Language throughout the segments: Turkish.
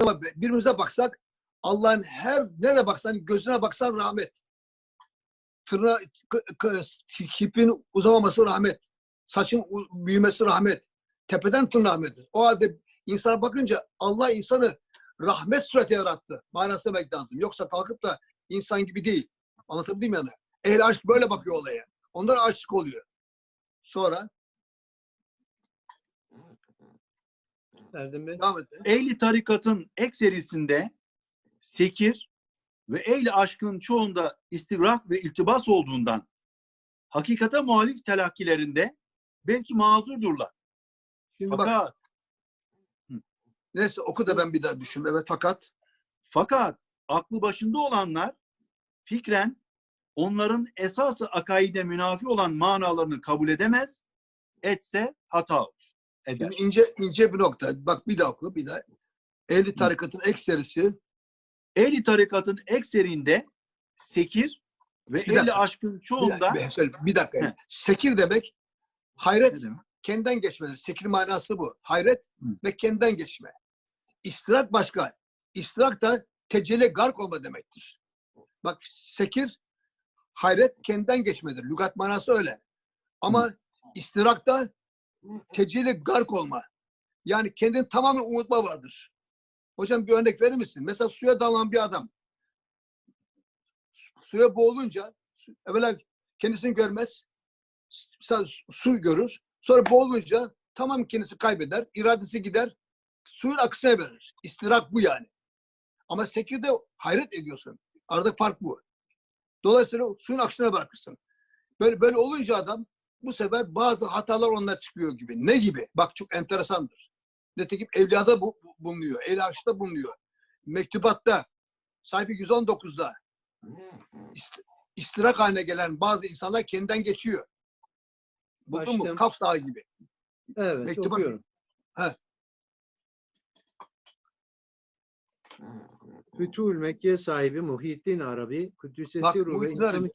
Ama birbirimize baksak Allah'ın her nereye baksan gözüne baksan rahmet. Tırna, kipin uzamaması rahmet. Saçın büyümesi rahmet. Tepeden tırnağa rahmet. O halde insana bakınca Allah insanı rahmet sureti yarattı. Manası demek lazım. Yoksa kalkıp da insan gibi değil. Anlatabildim yani? Ehl aşk böyle bakıyor olaya. Onlar aşık oluyor. Sonra Erdem Bey. devam et. Ehli tarikatın ekserisinde sekir ve ehli aşkın çoğunda istigrak ve iltibas olduğundan hakikate muhalif telakkilerinde belki mazurdurlar. Şimdi bak Fakat, neyse oku da ben bir daha düşün. Evet fakat fakat aklı başında olanlar fikren onların esası akaide münafi olan manalarını kabul edemez, etse hata olur. Eder. Şimdi ince ince bir nokta. Bak bir daha oku bir daha. Ehli tarikatın ekserisi Ehli tarikatın ekserinde sekir ve Bir ehli dakika. aşkın bir çoğunda dakika, söyle, bir dakika. He. Sekir demek hayret demek? kendinden geçmedir. Sekir manası bu. Hayret Hı. ve kendinden geçme. İstirak başka. İstirak da tecelli gark olma demektir. Bak sekir hayret kendinden geçmedir. Lügat manası öyle. Ama istirak da tecelli gark olma. Yani kendini tamamen unutma vardır. Hocam bir örnek verir misin? Mesela suya dalan bir adam. Su- Suya boğulunca evvela kendisini görmez. Mesela su- görür. Sonra boğulunca tamam kendisi kaybeder. iradesi gider. Suyun akışına verir. İstirak bu yani. Ama sekirde hayret ediyorsun. Aradaki fark bu. Dolayısıyla suyun akışına bırakırsın. Böyle, böyle olunca adam bu sefer bazı hatalar ondan çıkıyor gibi. Ne gibi? Bak çok enteresandır. Nitekim evliyada bu, bu- bulunuyor. El aşkta bulunuyor. Mektubatta sahibi 119'da ist- istirak haline gelen bazı insanlar kendinden geçiyor. Buldun mu? Kaf Dağı gibi. Evet Mektuba- okuyorum. He. Fütuhül Mekke sahibi Muhyiddin Arabi, Kudüs'e Siru ve İnsanı.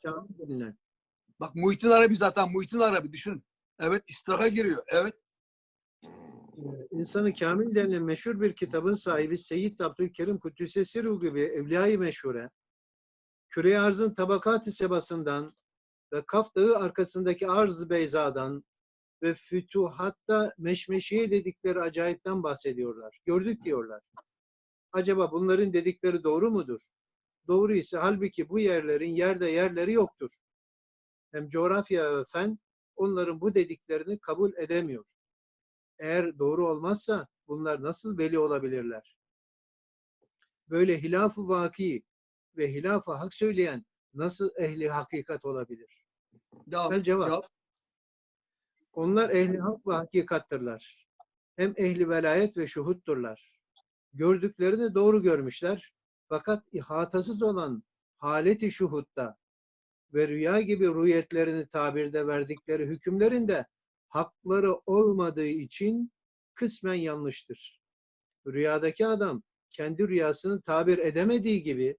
Bak Muhittin Arabi zaten Muhittin Arabi düşün. Evet istiraka giriyor. Evet. Ee, İnsanı Kamil denilen meşhur bir kitabın sahibi Seyyid Abdülkerim Kudüs'e Siru gibi evliyayı meşhure, küre arzın tabakat-ı sebasından ve Kaf Dağı arkasındaki arz Beyza'dan ve fütuhatta meşmeşiye dedikleri acayipten bahsediyorlar. Gördük diyorlar. Acaba bunların dedikleri doğru mudur? Doğru ise halbuki bu yerlerin yerde yerleri yoktur. Hem coğrafya ve fen onların bu dediklerini kabul edemiyor. Eğer doğru olmazsa bunlar nasıl veli olabilirler? Böyle hilaf-ı vaki ve hilaf-ı hak söyleyen nasıl ehli hakikat olabilir? Devam. Güzel cevap. Cevap. Onlar ehli hak ve hakikattırlar. Hem ehli velayet ve şuhutturlar. Gördüklerini doğru görmüşler. Fakat ihatasız olan haleti şuhutta ve rüya gibi rüyetlerini tabirde verdikleri hükümlerinde hakları olmadığı için kısmen yanlıştır. Rüyadaki adam kendi rüyasını tabir edemediği gibi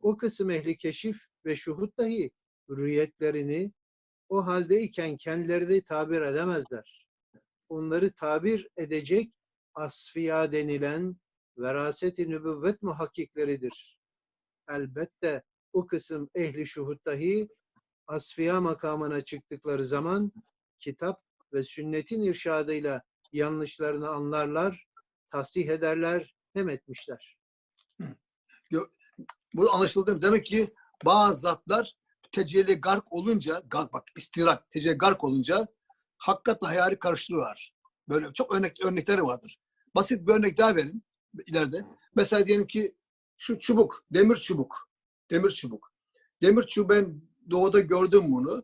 o kısım ehli keşif ve şuhut dahi rüyetlerini o haldeyken kendileri tabir edemezler. Onları tabir edecek asfiya denilen veraset-i nübüvvet muhakkikleridir. Elbette o kısım ehli şuhud dahi asfiya makamına çıktıkları zaman kitap ve sünnetin irşadıyla yanlışlarını anlarlar, tasih ederler, hem etmişler. Bu anlaşıldı mı? Demek ki bazı zatlar tecelli gark olunca, gark bak istirak, tecelli gark olunca hakikatle hayali karıştırıyorlar. Böyle çok örnek örnekleri vardır. Basit bir örnek daha verin ileride. Mesela diyelim ki şu çubuk, demir çubuk. Demir çubuk. Demir çubuğu ben doğuda gördüm bunu.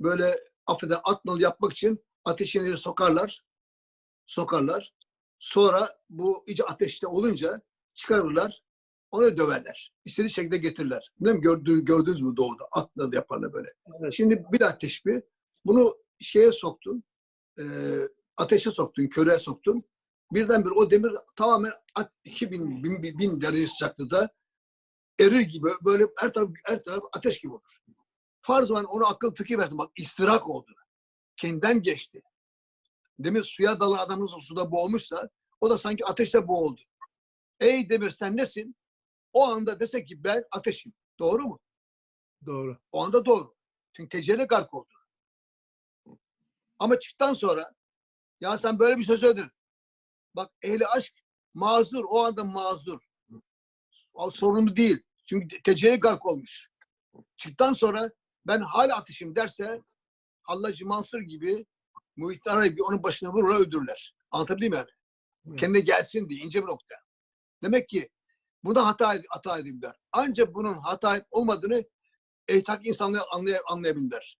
Böyle affeder atnalı yapmak için ateşine sokarlar. Sokarlar. Sonra bu iyice ateşte olunca çıkarırlar. Onu döverler. İstediği şekilde getirirler. Bilmem gördü, gördünüz mü doğuda? Atnalı yaparlar böyle. Evet. Şimdi bir daha teşbih. Bunu şeye soktun. E, ateşe soktun, köreye soktun. Birdenbire o demir tamamen at- 2000 bin, bin, bin derece sıcaklıkta erir gibi böyle her taraf her taraf ateş gibi olur. Farz olan onu akıl fikir versin. Bak istirak oldu. Kendinden geçti. Demin suya dalan adamın suda boğulmuşsa o da sanki ateşte boğuldu. ey demir sen nesin? O anda dese ki ben ateşim. Doğru mu? Doğru. O anda doğru. Çünkü tecelli gark oldu. Ama çıktıktan sonra ya sen böyle bir şey söyledin. Bak ehli aşk mazur. O anda mazur. O sorumlu değil. Çünkü tecelli gark olmuş. Çıktıktan sonra ben hala ateşim derse Hallacı Mansur gibi Muhittin Arabi onun başına vururlar öldürürler. Anlatabildim yani? Evet. Kendine gelsin diye ince bir nokta. Demek ki buna hata, hata edildiler. Ancak bunun hata olmadığını ehtak insanlar anlay anlayabilirler.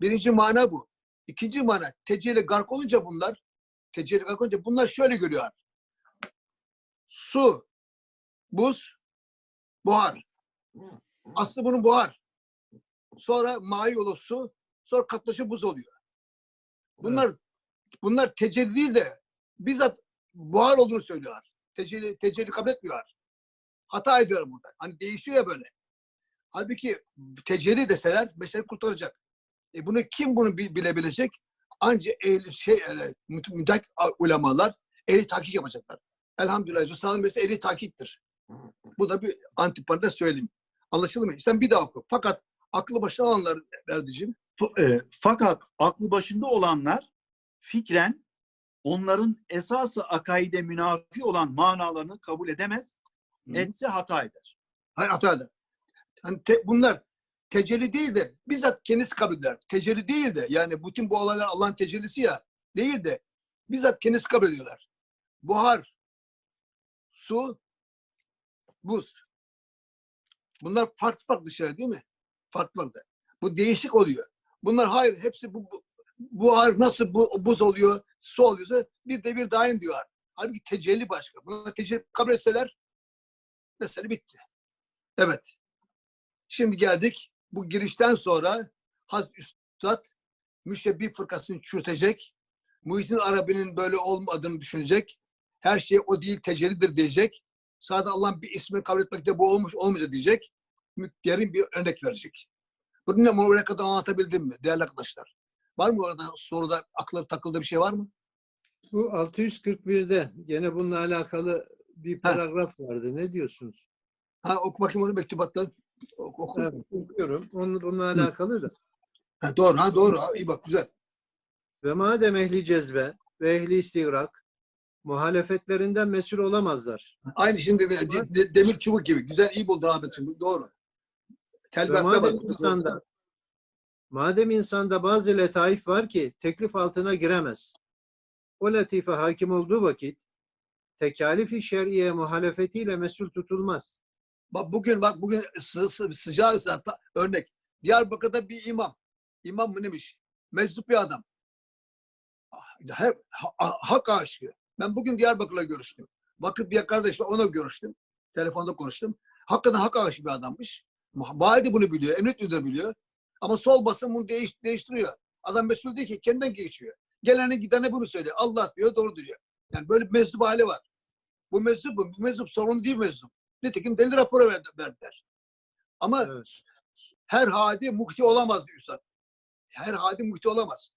Birinci mana bu. İkinci mana tecelli gark olunca bunlar tecelli gark olunca bunlar şöyle görüyor. Su, buz, buhar. Aslı bunun buhar. Sonra mayi olur su, sonra katlaşıp buz oluyor. Bunlar bunlar tecelli değil de bizzat buhar olduğunu söylüyorlar. Tecelli, tecelli kabul etmiyorlar. Hata ediyor burada. Hani değişiyor ya böyle. Halbuki tecelli deseler mesela kurtaracak. E bunu kim bunu bi- bilebilecek? Ancak ehli şey müdak ulemalar ehli tahkik yapacaklar. Elhamdülillah Risale-i mesela ehli tahkiktir. Bu da bir antiparantez söyleyeyim. Anlaşıldı mı? Sen bir daha oku. Fakat aklı başına alanlar Erdicim. E, fakat aklı başında olanlar fikren onların esası akaide münafi olan manalarını kabul edemez, Hı. etse hata eder. Hayır hata eder. Hani te- bunlar tecelli değil de bizzat kendisi kabul eder. Tecelli değil de yani bütün bu olaylar Allah'ın tecellisi ya değil de bizzat kendisi kabul ediyorlar. Buhar, su, buz. Bunlar farklı farklı şeyler değil mi? Farklı farklı. Bu değişik oluyor. Bunlar hayır hepsi bu, bu buhar nasıl bu, buz oluyor, su oluyorsa bir de bir daim diyor. Halbuki tecelli başka. Bunlar tecelli kabul etseler mesele bitti. Evet. Şimdi geldik. Bu girişten sonra Haz Üstad müşebbih fırkasını çürütecek. Muhittin Arabi'nin böyle olmadığını düşünecek. Her şey o değil tecellidir diyecek. Sadece Allah'ın bir ismini kabul etmekte bu olmuş olmayacak diyecek. Derin bir örnek verecek. Bunu ne oraya kadar anlatabildim mi değerli arkadaşlar? Var mı orada soruda akla takıldığı bir şey var mı? Bu 641'de gene bununla alakalı bir paragraf vardı. Ne diyorsunuz? Ha oku bakayım onu mektubatta. Oku, oku. Evet, okuyorum. Onun, bununla alakalı da. Ha, doğru ha doğru. Ha, iyi bak güzel. Ve madem ehli cezbe ve ehli istigrak muhalefetlerinden mesul olamazlar. Aynı şimdi de- de- demir çubuk gibi. Güzel iyi buldun Ahmetciğim. Doğru. Ve Telbette madem insanda madem insanda bazı letaif var ki teklif altına giremez. O latife hakim olduğu vakit tekalifi şer'iye muhalefetiyle mesul tutulmaz. Bak bugün bak bugün sı, sı, sıcağı ıslatta örnek. Diyarbakır'da bir imam. İmam mı neymiş? Meczup bir adam. Ah, Her, ha- hak aşığı. Ben bugün Diyarbakır'la görüştüm. Vakıf bir kardeşle ona görüştüm. Telefonda konuştum. Hakikaten hak aşığı bir adammış. Valide bunu biliyor. Emniyet müdürü biliyor. Ama sol basın bunu değiş, değiştiriyor. Adam mesul değil ki kendinden geçiyor. Gelene gidene bunu söylüyor. Allah diyor doğru diyor. Yani böyle bir meczup hali var. Bu meczup bu. Meczup sorun değil meczup. Nitekim deli raporu verdi, verdiler. Ama Evet. her hadi muhti olamaz diyor üstad. Her hadi muhti olamaz.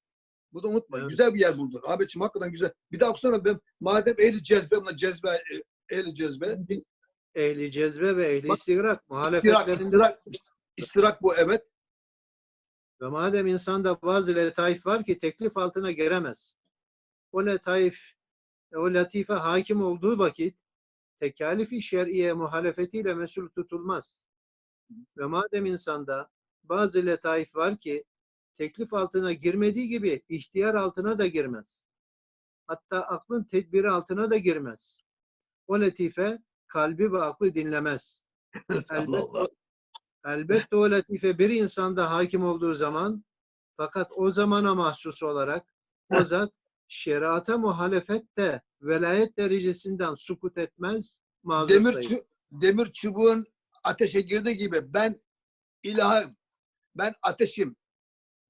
Bu da unutma. Evet. Güzel bir yer buldun. Ahmetciğim hakikaten güzel. Bir daha okusana ben madem ehli cezbe, bunlar cezbe, e, ehli cezbe. Ehli cezbe ve ehli Bak, istigrak İstirak, istirak, istirak bu evet. Ve madem insanda bazı letaif var ki teklif altına giremez. O letaif, o latife hakim olduğu vakit tekalifi şer'iye muhalefetiyle mesul tutulmaz. Ve madem insanda bazı letaif var ki teklif altına girmediği gibi ihtiyar altına da girmez. Hatta aklın tedbiri altına da girmez. O latife kalbi ve aklı dinlemez. Elbette. Elbette o latife bir insanda hakim olduğu zaman fakat o zamana mahsus olarak o zat şeriata muhalefette velayet derecesinden sukut etmez, mazur Demir, sayılır. çu- demir çubuğun ateşe girdiği gibi ben ilahım, ben ateşim,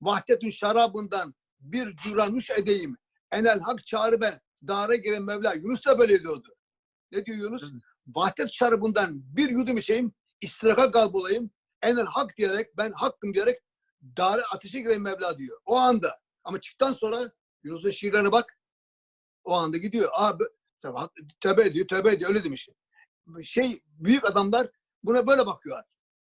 vahdetün şarabından bir cüranuş edeyim. Enel hak çağrı ben, dara giren Mevla. Yunus da böyle diyordu. Ne diyor Yunus? Vahdet şarabından bir yudum içeyim, istiraka kalp olayım. Enel hak diyerek, ben hakkım diyerek dara ateşe giren Mevla diyor. O anda. Ama çıktıktan sonra Yunus'un şiirlerine bak. O anda gidiyor. Abi tövbe ediyor, tövbe ediyor. Öyle demiş. şey büyük adamlar buna böyle bakıyorlar.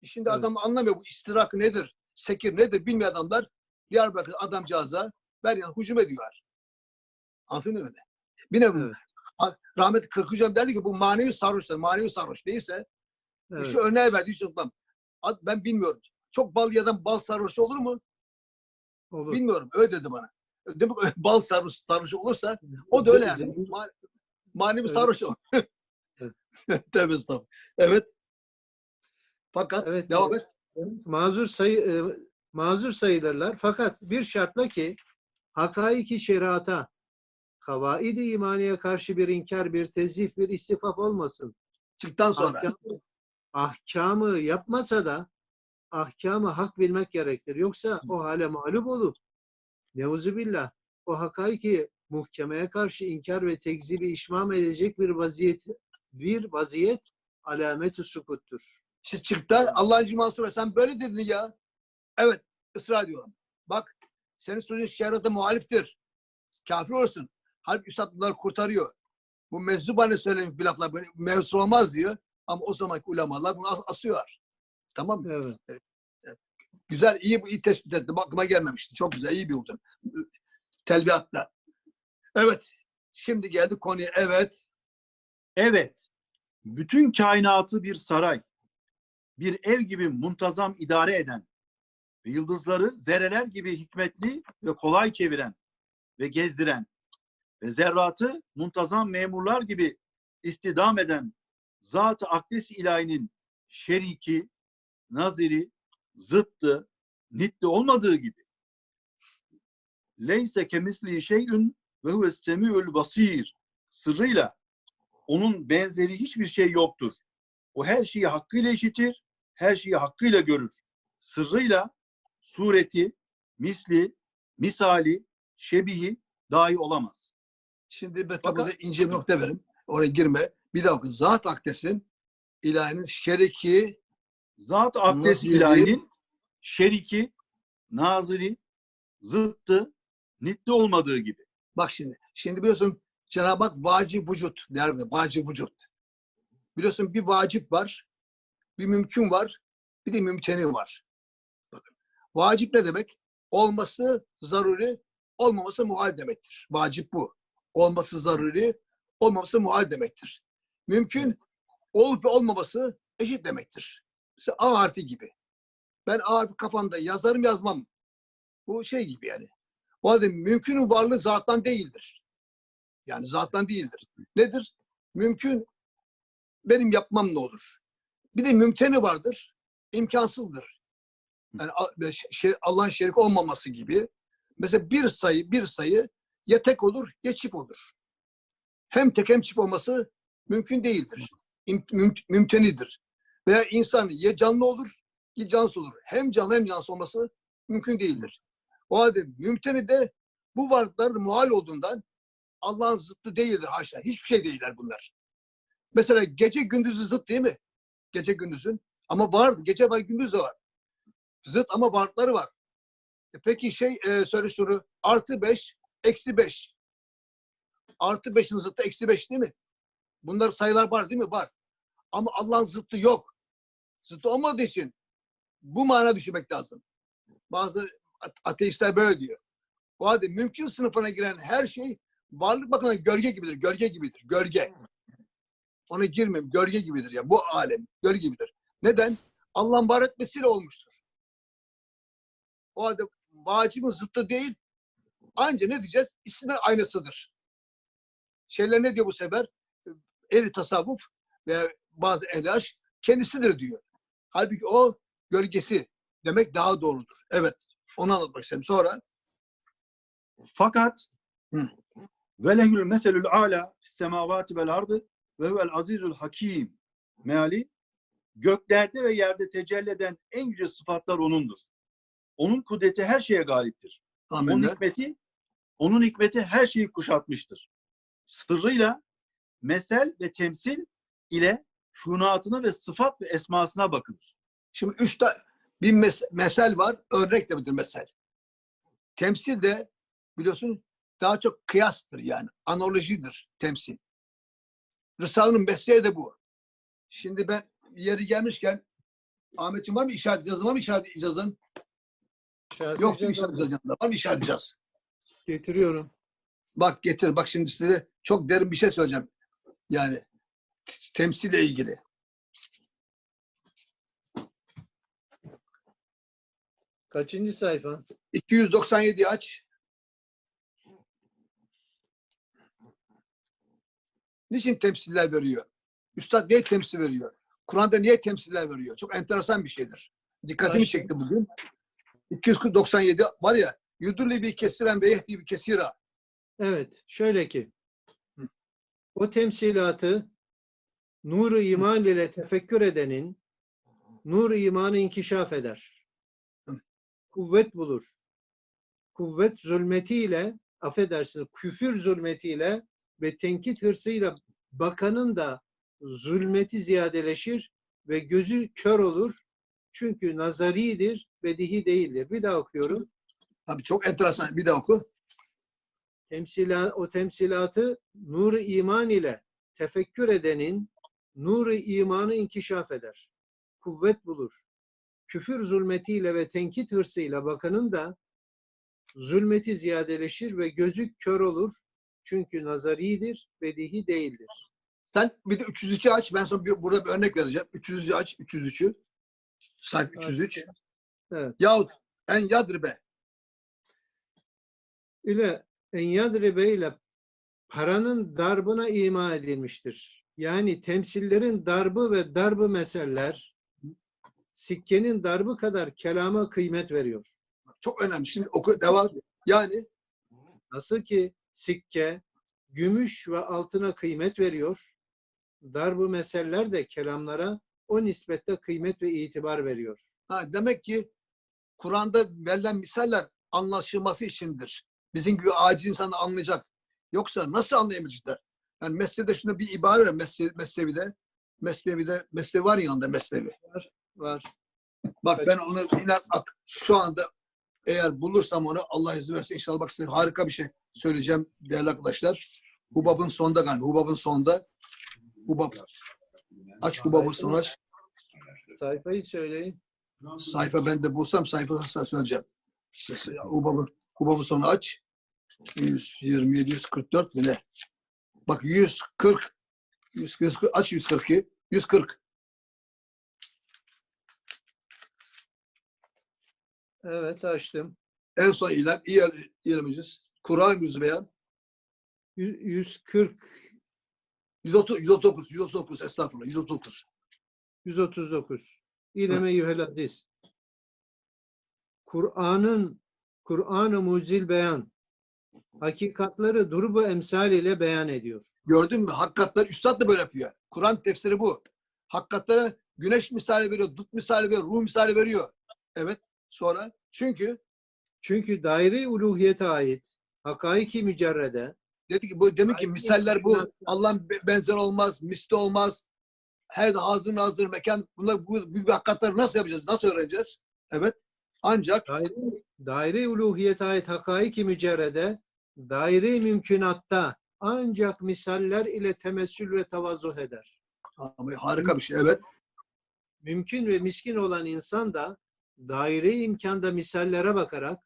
Şimdi Evet. adam anlamıyor bu istirak nedir, sekir nedir bilmeyen adamlar Diyarbakır adamcağıza ben yani hücum ediyorlar. Anladın mı? Bir nevi Evet. Rahmetli Kırkıcam derdi ki bu manevi sarhoşlar, manevi sarhoş değilse Evet. şu örneği verdi hiç unutmam. Ben bilmiyorum. Çok bal yadan bal sarhoşu olur mu? Olur. Bilmiyorum. Öyle dedi bana. Demek ki bal sarhoş, sarhoşu olursa o da öyle yani. Ma- manevi Evet. sarhoş olur. Evet. Tövbe estağfurullah. Evet. Fakat Evet, devam evet. et. Mazur sayı e, mazur sayılırlar fakat bir şartla ki hakaiki şerata kavaid-i imaniye karşı bir inkar, bir tezif, bir istifaf olmasın. Çıktıktan sonra. Ahkamı, ahkamı yapmasa da ahkamı hak bilmek gerektir. Yoksa o hale mağlup olup neuzubillah o hakaiki muhkemeye karşı inkar ve tekzibi işmam edecek bir vaziyet bir vaziyet alamet-i sukuttur. İşte çıktı. Allah'ın cüması sonra sen böyle dedin ya. Evet. ısrar ediyorum. Bak senin sözün şerata muhaliftir. Kafir olursun. Halbuki Üstad bunları kurtarıyor. Bu meczubane söylemiş bir laflar böyle mevzu olmaz diyor. Ama o zamanki ulemalar bunu as- asıyorlar. Tamam mı? Evet. Güzel, iyi, iyi tespit ettim. Aklıma gelmemişti. Çok güzel, iyi buldun. Telbihatla. Evet. Şimdi geldi konuya. Evet. Evet, bütün kainatı bir saray, bir ev gibi muntazam idare eden ve yıldızları zerreler gibi hikmetli ve kolay çeviren ve gezdiren ve zerratı muntazam memurlar gibi istidam eden Zat-ı Akdes ilahinin şeriki, naziri, zıttı, nitli olmadığı gibi leyse kemisli şeyün ve huves semiül basir sırrıyla onun benzeri hiçbir şey yoktur. O her şeyi hakkıyla işitir, her şeyi hakkıyla görür. Sırrıyla sureti, misli, misali, şebihi dahi olamaz. Şimdi ben burada ince bir nokta verim. Oraya girme. Bir daha oku. Zat Akdes'in ilahinin şeriki Zat-ı Akdes ilahinin şeriki, naziri, zıttı, nitli olmadığı gibi. Bak şimdi. Şimdi biliyorsun Cenab-ı Hak vacip vücut. Der mi? Vacip vücut. Biliyorsun bir vacip var. Bir mümkün var. Bir de mümteni var. Bakın. Vacip ne demek? Olması zaruri, olmaması muhal demektir. Vacip bu. Olması zaruri, olmaması muhal demektir. Mümkün olup ve olmaması eşit demektir. Mesela A harfi gibi. Ben A harfi kafamda yazarım yazmam. Bu şey gibi yani. O halde mümkünün varlığı zattan değildir. Yani zattan değildir. Nedir? Mümkün benim yapmam ne olur? Bir de mümteni vardır. imkansızdır. Yani Allah'ın şerik olmaması gibi. Mesela bir sayı bir sayı ya tek olur ya çift olur. Hem tek hem çift olması mümkün değildir. Mümtenidir. Veya insan ya canlı olur ya cansız olur. Hem canlı hem cansız olması mümkün değildir. O halde mümteni de bu varlıklar muhal olduğundan Allah'ın zıttı değildir haşa. Hiçbir şey değiller bunlar. Mesela gece gündüzü zıt değil mi? Gece gündüzün. Ama var. Gece var gündüz de var. Zıt ama varlıkları var. E peki şey e, söyle şunu. Artı beş, eksi beş. Artı beşin zıttı eksi beş değil mi? Bunlar sayılar var değil mi? Var. Ama Allah'ın zıttı yok. Zıttı olmadığı için bu mana düşünmek lazım. Bazı ate- ateistler böyle diyor. O halde mümkün sınıfına giren her şey varlık bakımından gölge gibidir. Gölge gibidir. Gölge. Ona girmeyeyim. Gölge gibidir ya. Bu alem. Gölge gibidir. Neden? Allah'ın var etmesiyle olmuştur. O halde vacibin zıttı değil. Anca ne diyeceğiz? İsmin aynısıdır. Şeyler ne diyor bu sefer? Ehli tasavvuf ve bazı ehlaş kendisidir diyor. Halbuki o gölgesi demek daha doğrudur. Evet. Onu anlatmak istedim. Sonra Fakat Hı. ve lehül meselül ala semavati vel ardı ve huvel azizul hakim meali göklerde ve yerde tecelli eden en yüce sıfatlar onundur. Onun kudreti her şeye galiptir. Onun amenna. hikmeti onun hikmeti her şeyi kuşatmıştır. Sırrıyla mesel ve temsil ile şunatına ve sıfat ve esmasına bakılır. Şimdi üç ta- bir mes- mesel var. Örnek de budur mesel. Temsil de biliyorsun daha çok kıyastır yani. Analojidir temsil. Risale'nin mesleği de bu. Şimdi ben yeri gelmişken Ahmetciğim var mı işaret cihazı var mı işaret cihazın? Yok İşaretleyeceğiz işaret cihazın? Var mı işaret cihazı? Getiriyorum. Bak getir. Bak şimdi size çok derin bir şey söyleyeceğim. Yani temsille ilgili. Kaçıncı sayfa? 297 aç. Niçin temsiller veriyor? Üstad niye temsil veriyor? Kur'an'da niye temsiller veriyor? Çok enteresan bir şeydir. Dikkatimi Başka? çekti bugün. 297 var ya yudurli bir kesiren ve yehdi bir kesira. Evet, şöyle ki Hı. o temsilatı nuru iman ile tefekkür edenin nur imanı inkişaf eder. Hı. Kuvvet bulur. Kuvvet zulmetiyle affedersiniz küfür zulmetiyle ve tenkit hırsıyla bakanın da zulmeti ziyadeleşir ve gözü kör olur. Çünkü nazaridir, bedihi değildir. Bir daha okuyorum. Abi çok enteresan. Bir de oku. temsila, o temsilatı nuru iman ile tefekkür edenin nuru imanı inkişaf eder. Kuvvet bulur. Küfür zulmetiyle ve tenkit hırsıyla bakanın da zulmeti ziyadeleşir ve gözü kör olur. Çünkü nazaridir, bedihi değildir. Sen bir de 303'ü aç. Ben sana bir, burada bir örnek vereceğim. 303'ü aç. 303'ü. Sayfa 303. Evet. Yahut en yadribe. ile enyadribe ile paranın darbına ima edilmiştir. Yani temsillerin darbı ve darbı meseller sikkenin darbı kadar kelama kıymet veriyor. Çok önemli. Şimdi oku devam. Yani Nasıl ki sikke gümüş ve altına kıymet veriyor, darbı meseller de kelamlara o nispetle kıymet ve itibar veriyor. ha, demek ki Kur'an'da verilen misaller anlaşılması içindir. Bizim gibi aciz insan anlayacak. Yoksa nasıl anlayamayacaklar? Yani Mesnevi'de şuna bir ibare var. Mesnevi, Mesnevi'de. Mesnevi'de, Mesnevi var yanında Mesnevi. Var. Bak ben onu inan şu anda eğer bulursam onu Allah izin verirse inşallah bak size harika bir şey söyleyeceğim değerli arkadaşlar. Hubab'ın sonunda galiba. Hubab'ın sonunda. Hubab. Aç Hubab'ın sonu aç. Sayfayı söyleyin. Sayfa ben de bulsam sana söyleyeceğim. Hubab'ın Hubab'ın sonu aç. 127, 144 mi ne? Bak 140. 140 aç 142. 140. Evet açtım. En son ilan iyi ilanımız. Kur'an yüzü beyan. Yü- 140, 130, 139, 139 estağfurullah 139. 139. İleme yühel hadis. Kur'an'ın Kur'an-ı mucizil beyan hakikatları durubu emsal ile beyan ediyor. Gördün mü? Hakikatler üstad da böyle yapıyor. Kur'an tefsiri bu. Hakikatlere güneş misali veriyor, dut misali veriyor, ruh misali veriyor. Evet. Sonra çünkü Çünkü daire uluhiyete ait hakaiki mücerrede dedi ki bu demek ki misaller bu. Allah'ın be- benzer olmaz, misli olmaz. Her hazır nazır mekan. Bunlar bu büyük hakikatleri nasıl yapacağız? Nasıl öğreneceğiz? Evet. Ancak daire, daire uluhiyete ait hakaiki mücerrede daire mümkünatta ancak misaller ile temessül ve tavazuh eder. ama harika bir şey. Evet. Mümkün ve miskin olan insan da daire imkanda misallere bakarak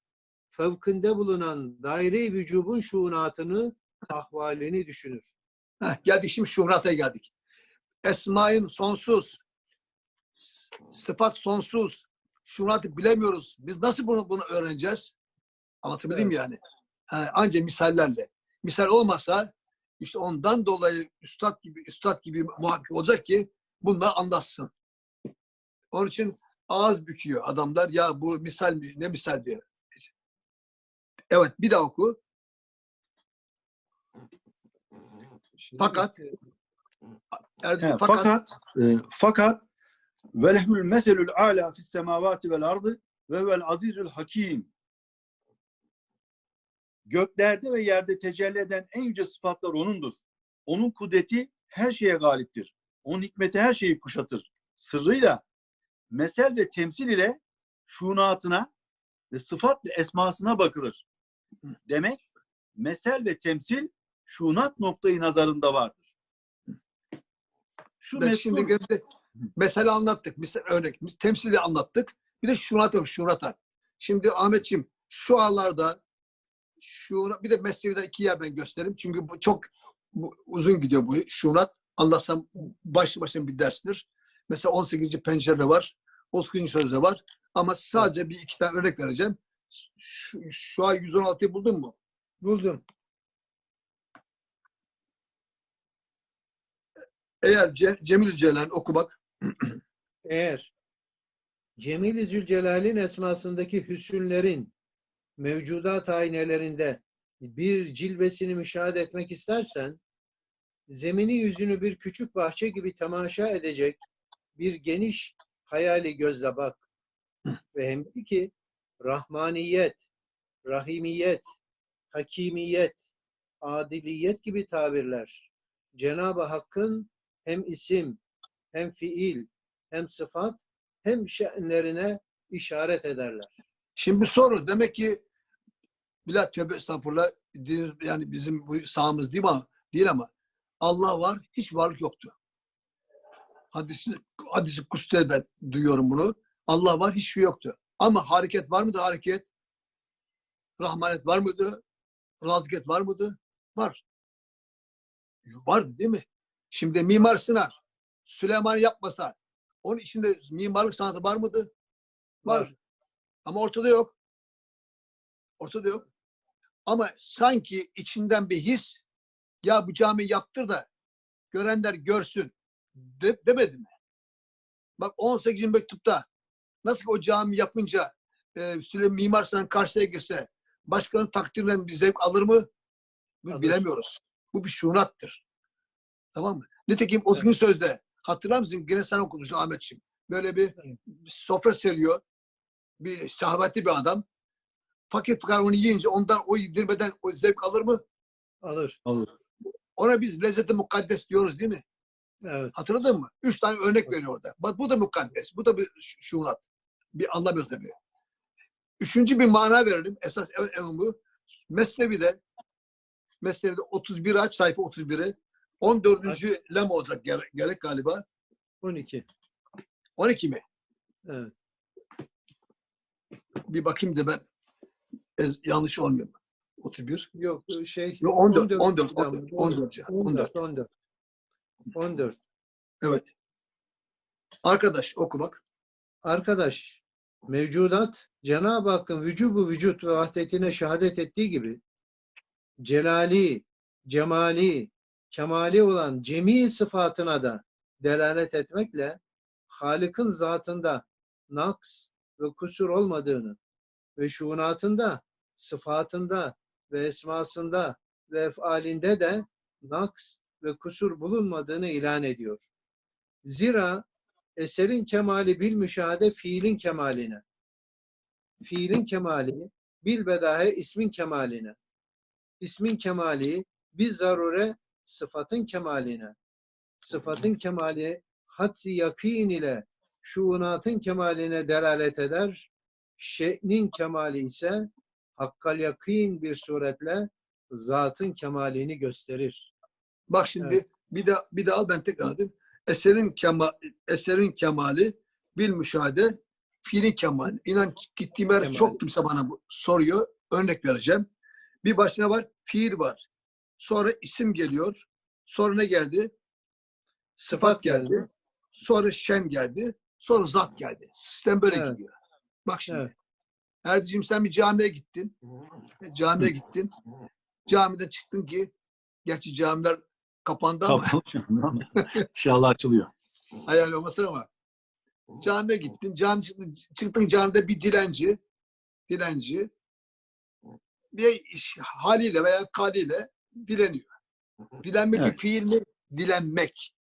fevkinde bulunan daire vücubun şuunatını, ahvalini düşünür. Heh, geldik şimdi şuhrata geldik. Esmain sonsuz. Sıfat sonsuz. Şuhratı bilemiyoruz. Biz nasıl bunu bunu öğreneceğiz? Anlatabildim mi yani? Ha, anca misallerle. Misal olmasa işte ondan dolayı üstad gibi üstad gibi muhakkik olacak ki bunlar anlatsın. Onun için ağız büküyor adamlar. Ya bu misal mi? Ne misal diyor. Evet bir daha oku. Fakat- Erdem, He, fakat, fakat e, fakat ve lehmül meselül ala fis semavati vel ardı ve vel azizül hakim. Göklerde ve yerde tecelli eden en yüce sıfatlar O'nundur. Onun kudreti her şeye galiptir. Onun hikmeti her şeyi kuşatır. Sırrıyla, mesel ve temsil ile şunatına ve sıfat ve esmasına bakılır. Demek mesel ve temsil şunat noktayı nazarında vardır. Şu Ben meşhur, şimdi gene mesele anlattık. Misal örnek. Biz temsili anlattık. Bir de şunat var. Şunata. Şimdi Ahmetciğim şu anlarda şu bir de mesleği iki yer ben göstereyim. Çünkü bu çok bu, uzun gidiyor bu şunat. Anlatsam başlı başına bir derstir. Mesela 18. pencerede var. 30. sözde var. Ama sadece bir iki tane örnek vereceğim. Şu, şu ay 116'yı buldun mu? Buldum. Eğer Ce- Cemil Celal okumak Eğer Cemil-i Zülcelal'in esmasındaki hüsünlerin mevcudat aynelerinde bir cilvesini müşahede etmek istersen, zemini yüzünü bir küçük bahçe gibi temaşa edecek bir geniş hayali gözle bak. Ve hem de ki rahmaniyet, rahimiyet, hakimiyet, adiliyet gibi tabirler Cenab-ı Hakk'ın hem isim, hem fiil, hem sıfat, hem şe'nlerine işaret ederler. Şimdi bir soru. Demek ki Bilal tövbe estağfurullah yani bizim bu sahamız değil ama değil ama Allah var, hiç varlık yoktu. Hadisi, hadisi kuste ben duyuyorum bunu. Allah var, hiçbir şey yoktu. Ama hareket var mıydı hareket? Rahmanet var mıydı? Raziyet var mıydı? Var. Vardı değil mi? Şimdi Mimar Sinan Süleyman yapmasa onun içinde mimarlık sanatı var mıydı? Var. Var. Ama ortada yok. Ortada yok. Ama sanki içinden bir his ya bu cami yaptır da görenler görsün de, demedi mi? Bak 18. mektupta nasıl ki o cami yapınca e, Süleyman Mimar Sinan karşıya geçse başkanın takdirinden bir zevk alır mı? Bunu Alır. bilemiyoruz. Bu bir şunattır. Tamam mı? Nitekim o gün sözde hatırlar mısın? Gene sen okudun Ahmetciğim. Böyle bir, Evet. bir sofra seriyor. Bir sahavetli bir adam. Fakir fukara onu yiyince ondan o yedirmeden o zevk alır mı? Alır. Alır. Ona biz lezzeti mukaddes diyoruz değil mi? Evet. Hatırladın mı? Üç tane örnek veriyor orada. Bak bu da mukaddes. Bu da bir ş- şunat. Bir anlamıyoruz tabii. Üçüncü bir mana verelim. Esas en, en bu. Mesnevi'de Mesnevi'de 31 aç sayfa 31'i 14. lem olacak gerek, gerek galiba. 12. 12 mi? Evet. Bir bakayım da ben ez- yanlış olmuyor mu? 31. Yok şey Yok 14. 14. 14. 14. 14. 14. 14. 14. 14. Arkadaş oku bak. Arkadaş, mevcudat Cenab-ı Hakk'ın vücubu vücut ve vahdetine şehadet ettiği gibi celali, cemali, kemali olan cemi sıfatına da delalet etmekle Halık'ın zatında naks ve kusur olmadığını ve şuunatında, sıfatında ve esmasında ve efalinde de naks ve kusur bulunmadığını ilan ediyor. Zira eserin kemali bil müşahede fiilin kemaline. Fiilin kemali bil bedahe ismin kemaline. İsmin kemali bir zarure sıfatın kemaline. Sıfatın kemali hadsi yakin ile şuunatın kemaline delalet eder. Şe'nin kemali ise hakkal yakin bir suretle zatın kemalini gösterir. Bak şimdi bir daha bir daha ben tekrar edeyim. Eserin kema, eserin kemali bil müşahede fiilin kemali. İnan gittiğim yer çok kimse bana bu soruyor. Örnek vereceğim. Bir başına var fiil var. Sonra isim geliyor. Sonra ne geldi? Sıfat geldi. Sonra şen geldi. Sonra zat geldi. Sistem böyle Evet. gidiyor. Bak şimdi. Evet. Erdicim sen bir camiye gittin. E, Camiye gittin. Camiden çıktın ki gerçi camiler kapandı ama İnşallah açılıyor. hayal olmasın ama camiye gittin. Cami çıktın, çıktın camide bir dilenci dilenci bir iş, haliyle veya kaliyle dileniyor. Dilenmek Evet. bir fiil mi? Dilenmek.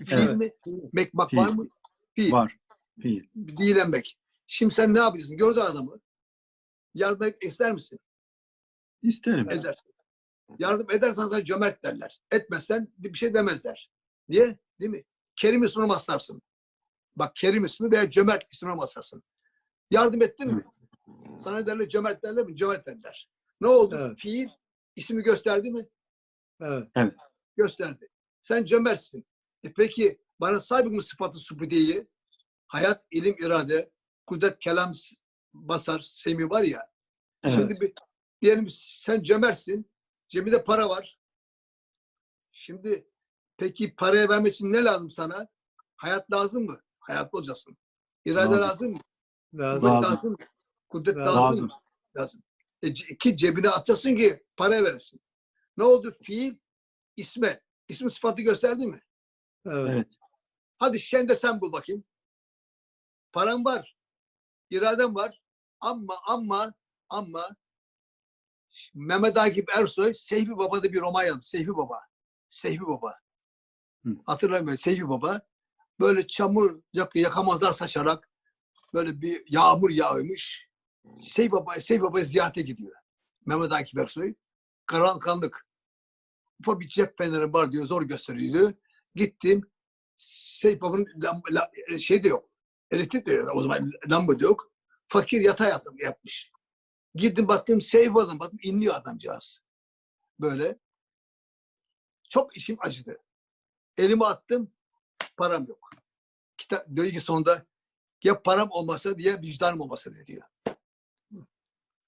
Bir fiil Evet. mi? Mekmak Fiil. var mı? Fiil. Var. Fiil. Dilenmek. Şimdi sen ne yapacaksın? Gördü adamı. Yardım ister misin? İsterim. Edersin. Yardım edersen sana cömert derler. Etmezsen bir şey demezler. Niye? Değil mi? Kerim ismini basarsın. Bak Kerim ismi veya cömert ismini basarsın. Yardım ettin mi? Sana derler cömert derler mi? Cömert derler. Ne oldu? Evet. Fiil ismi gösterdi mi? Evet. Gösterdi. Sen cömertsin. E peki bana sahibi mi sıfatı subudiyeyi hayat, ilim, irade, kudret, kelam, basar, semi var ya. Evet. Şimdi bir, diyelim sen cömertsin. Cebinde para var. Şimdi peki paraya vermek için ne lazım sana? Hayat lazım mı? Hayatlı olacaksın. İrade Lazım. lazım mı? Lazım. Kuvvet Lazım. mı? Kudret Lazım. lazım mı? Lazım. E, ki cebine atacaksın ki para veresin. Ne oldu? Fiil isme. İsmi sıfatı gösterdi mi? Evet. Evet. Hadi sen de sen bul bakayım. Param var. iradem var. Ama ama ama Mehmet Akif Ersoy Seyfi Baba'da bir roman yazmış. Seyfi Baba. Seyfi Baba. Hı. Hatırlamıyorum. Seyfi Baba. Böyle çamur yak- yakamazlar saçarak böyle bir yağmur yağmış. Seyfi Baba, Seyfi Baba'ya ziyarete gidiyor. Mehmet Akif Ersoy. Karanlık. Ufak bir cep feneri var diyor. Zor gösteriyordu. Gittim. Seyfi Baba'nın şey de yok. Elektrik de yok. O zaman lamba da yok. Fakir yatay yatım yapmış. Gittim baktım Seyfi Baba'dan baktım inliyor adamcağız. Böyle. Çok işim acıdı. Elimi attım. Param yok. Kitap diyor ki sonunda ya param olmasa diye vicdanım olmasa diye diyor.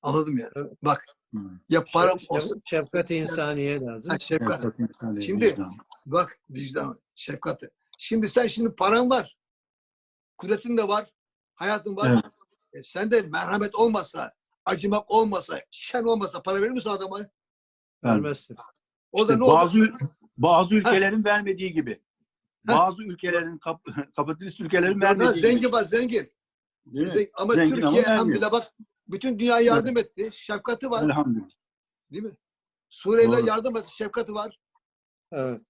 Anladım ya. Evet. Bak ya param Şef- olsa Şefkat insaniye lazım. ha, şefkat. Evet, insan Şimdi- vicdan. Bak vicdan, şefkati. Şimdi sen şimdi paran var. Kudretin de var. Hayatın var. Evet. E sen de merhamet olmasa, acımak olmasa, şen olmasa para verir misin adama? Vermezsin. O da işte ne olur? bazı bazı ülkelerin vermediği gibi. Bazı ülkelerin kap, kapitalist ülkelerin Ha, vermediği gibi. zengin bak zengin. Mi? Zengin- Ama Zengin Türkiye ama bak bütün dünya yardım etti. Şefkati var. Elhamdülillah. Değil mi? Suriyeliler Doğru. yardım etti. Şefkati var. Evet.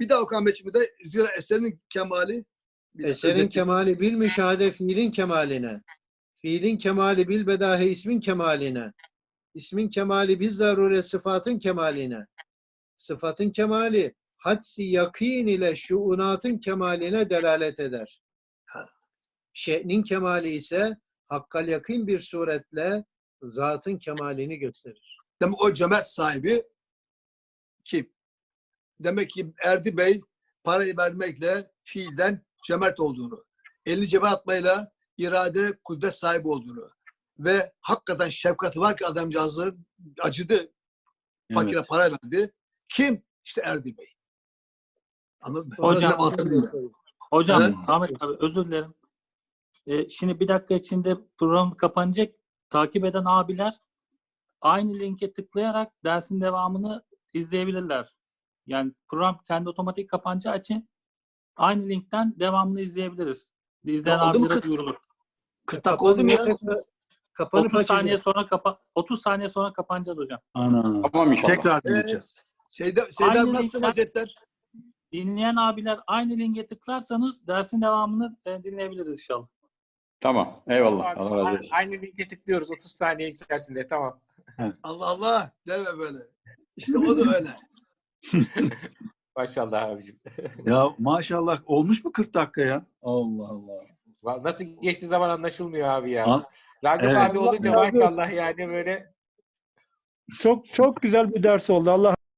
Bir daha okan meçhumi de zira eserin kemali. bir Eserin özellikle- kemali bil müşahede fiilin kemaline. Fiilin kemali bil bedahe ismin kemaline. İsmin kemali biz zarure sıfatın kemaline. Sıfatın kemali hadsi yakin ile şuunatın kemaline delalet eder. Şe'nin kemali ise hakkal yakın bir suretle zatın kemalini gösterir. Demek o cömert sahibi kim? Demek ki Erdi Bey parayı vermekle fiilden cömert olduğunu, elini cebe atmayla irade, kudret sahibi olduğunu ve hakikaten şefkati var ki adamcağızın acıdı, fakire para verdi. Kim? İşte Erdi Bey. Anladın mı? Hocam-? Hocam Evet. Ahmet abi özür dilerim. Ee, şimdi bir dakika içinde program kapanacak. Takip eden abiler aynı linke tıklayarak dersin devamını izleyebilirler. Yani program kendi otomatik kapanacağı için aynı linkten devamını izleyebiliriz. İzleyen abilere duyurulur. 40 dakika oldu mu ya? Kapanıp 30 saniye açacak. sonra kapa 30 saniye sonra kapanacağız hocam. Ana. Tamam inşallah. Tekrar Ee, dinleyeceğiz. Seyda, Seyda Aynı nasılsın linkten- Hazretler? Dinleyen abiler aynı linke tıklarsanız dersin devamını e, dinleyebiliriz inşallah. Tamam. Eyvallah. Abi, Allah razı olsun. Aynı linke tıklıyoruz 30 saniye içerisinde. Tamam. Allah Allah deme böyle. İşte o da öyle. Maşallah abicim. Ya maşallah olmuş mu 40 dakika ya? Allah Allah. Nasıl geçti zaman anlaşılmıyor abi ya. An- Ragıp Evet. abi olunca maşallah yani böyle Çok çok güzel bir ders oldu. Allah